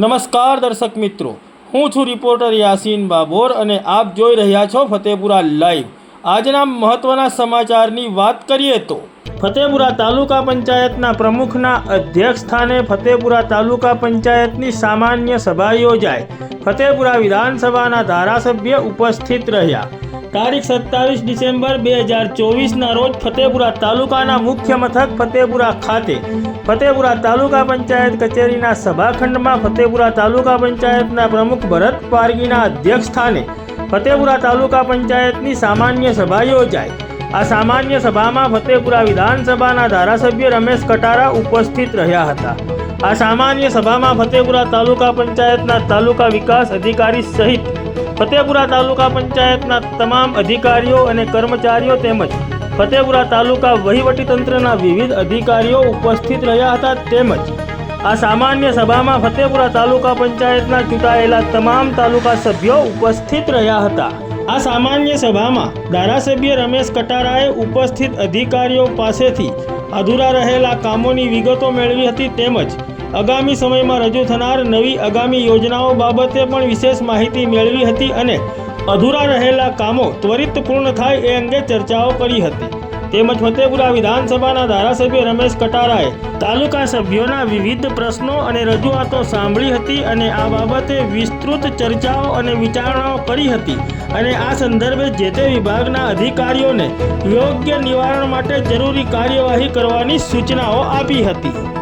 નમસ્કાર દર્શક મિત્રો. હું છું રિપોર્ટર યાસીન બાબોર અને આપ જોઈ રહ્યા છો ફતેપુરા લાઈવ. આજના મહત્વના સમાચારની વાત કરીએ તો, ફતેપુરા તાલુકા પંચાયતના પ્રમુખના અધ્યક્ષ સ્થાને ફતેપુરા તાલુકા પંચાયતની સામાન્ય સભા યોજાઈ. ફતેપુરા વિધાનસભાના ધારાસભ્ય ઉપસ્થિત રહ્યા. તારીખ સત્તાવીસ ડિસેમ્બર બે હજાર ચોવીસના રોજ ફતેપુરા તાલુકાના મુખ્ય મથક ફતેપુરા ખાતે ફતેપુરા તાલુકા પંચાયત કચેરીના સભાખંડમાં ફતેપુરા તાલુકા પંચાયતના પ્રમુખ ભરત પારગીના અધ્યક્ષ સ્થાને ફતેપુરા તાલુકા પંચાયતની સામાન્ય સભા યોજાઈ. આ સામાન્ય સભામાં ફતેપુરા વિધાનસભાના ધારાસભ્ય રમેશ કટારા ઉપસ્થિત રહ્યા હતા. આ સામાન્ય સભામાં ફતેપુરા તાલુકા પંચાયતના તાલુકા વિકાસ અધિકારી સહિત ફતેપુરા તાલુકા પંચાયતના તમામ અધિકારીઓ અને કર્મચારીઓ તેમજ ફતેપુરા તાલુકા વહીવટીતંત્રના વિવિધ અધિકારીઓ ઉપસ્થિત રહ્યા હતા તેમજ આ સામાન્ય સભામાં ફતેપુરા તાલુકા પંચાયતના ચૂંટાયેલા તમામ તાલુકા સભ્યો ઉપસ્થિત રહ્યા હતા. આ સામાન્ય સભામાં ધારાસભ્ય રમેશ કટારાએ ઉપસ્થિત અધિકારીઓ પાસેથી અધૂરા રહેલા કામોની વિગતો મેળવી હતી તેમજ આગામી સમયમાં રજૂ થનાર નવી આગામી યોજનાઓ બાબતે પણ વિશેષ માહિતી મેળવી હતી અને અધૂરા રહેલા કામો ત્વરિત પૂર્ણ થાય એ અંગે ચર્ચાઓ કરી હતી. તેમજ ફતેપુરા વિધાનસભાના ધારાસભ્ય રમેશ કટારાએ તાલુકા સભ્યોના વિવિધ પ્રશ્નો અને રજૂઆતો સાંભળી હતી અને આ બાબતે વિસ્તૃત ચર્ચાઓ અને વિચારણાઓ કરી હતી અને આ સંદર્ભે જે તે વિભાગના અધિકારીઓને યોગ્ય નિવારણ માટે જરૂરી કાર્યવાહી કરવાની સૂચનાઓ આપી હતી.